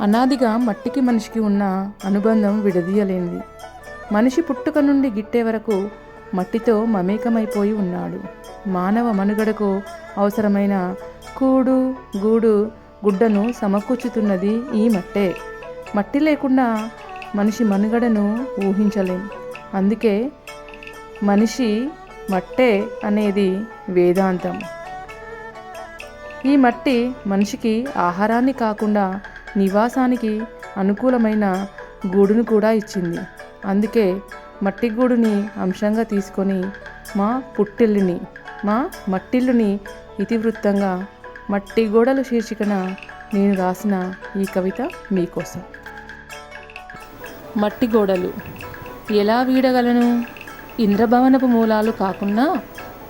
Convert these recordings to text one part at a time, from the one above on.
అనాదిగా మట్టికి మనిషికి ఉన్న అనుబంధం విడదీయలేనిది. మనిషి పుట్టుక నుండి గిట్టే వరకు మట్టితో మమేకమైపోయి ఉన్నాడు. మానవ మనుగడకు అవసరమైన కూడు గూడు గుడ్డను సమకూర్చుతున్నది ఈ మట్టే. మట్టి లేకుండా మనిషి మనుగడను ఊహించలేం. అందుకే మనిషి మట్టే అనేది వేదాంతం. ఈ మట్టి మనిషికి ఆహారాన్ని కాకుండా నివాసానికి అనుకూలమైన గూడును కూడా ఇచ్చింది. అందుకే మట్టి గూడుని అంశంగా తీసుకొని మా పుట్టిల్లుని మా మట్టిల్లుని ఇతివృత్తంగా మట్టి గోడలు శీర్షికన నేను రాసిన ఈ కవిత మీకోసం. మట్టి గోడలు ఎలా వీడగలను? ఇంద్రభవనపు మూలాలు కాకుండా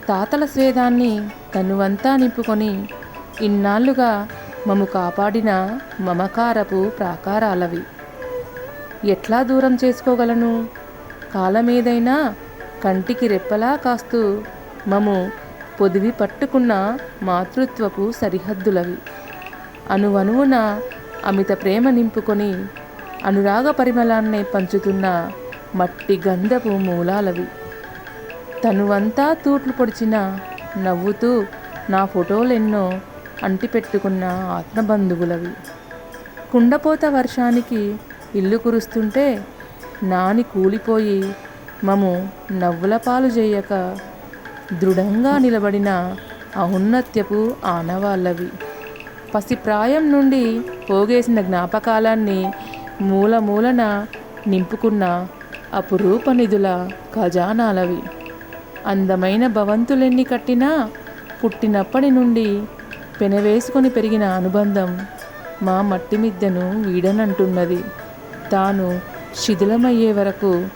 తాతల స్వేదాన్ని తనువంతా నింపుకొని ఇన్నాళ్ళుగా మము కాపాడిన మమకారపు ప్రాకారాలవి. ఎట్లా దూరం చేసుకోగలను? కాలమేదైనా కంటికి రెప్పలా కాస్తూ మము పొదివి పట్టుకున్న మాతృత్వపు సరిహద్దులవి. అనువనువున అమిత ప్రేమ నింపుకొని అనురాగ పరిమళాన్ని పంచుతున్న మట్టి గంధపు మూలాలవి. తనువంతా తూట్లు పొడిచిన నవ్వుతూ నా ఫోటోలెన్నో అంటిపెట్టుకున్న ఆత్మబంధువులవి. కుండపోత వర్షానికి ఇల్లు కురుస్తుంటే నాని కూలిపోయి మము నవ్వుల పాలు చేయక దృఢంగా నిలబడిన ఔన్నత్యపు ఆనవాళ్ళవి. పసిప్రాయం నుండి పోగేసిన జ్ఞాపకాలాన్ని మూల మూలన నింపుకున్న అపురూప నిధుల ఖజానాలవి. అందమైన భవంతులెన్ని కట్టినా పుట్టినప్పటి నుండి పెనవేసుకొని పెరిగిన అనుబంధం మా మట్టి మిద్దెను వీడనంటున్నది. తాను శిథిలమయ్యే వరకు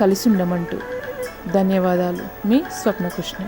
కలిసి ఉండమంటూ ధన్యవాదాలు. మీ స్వప్నకృష్ణ.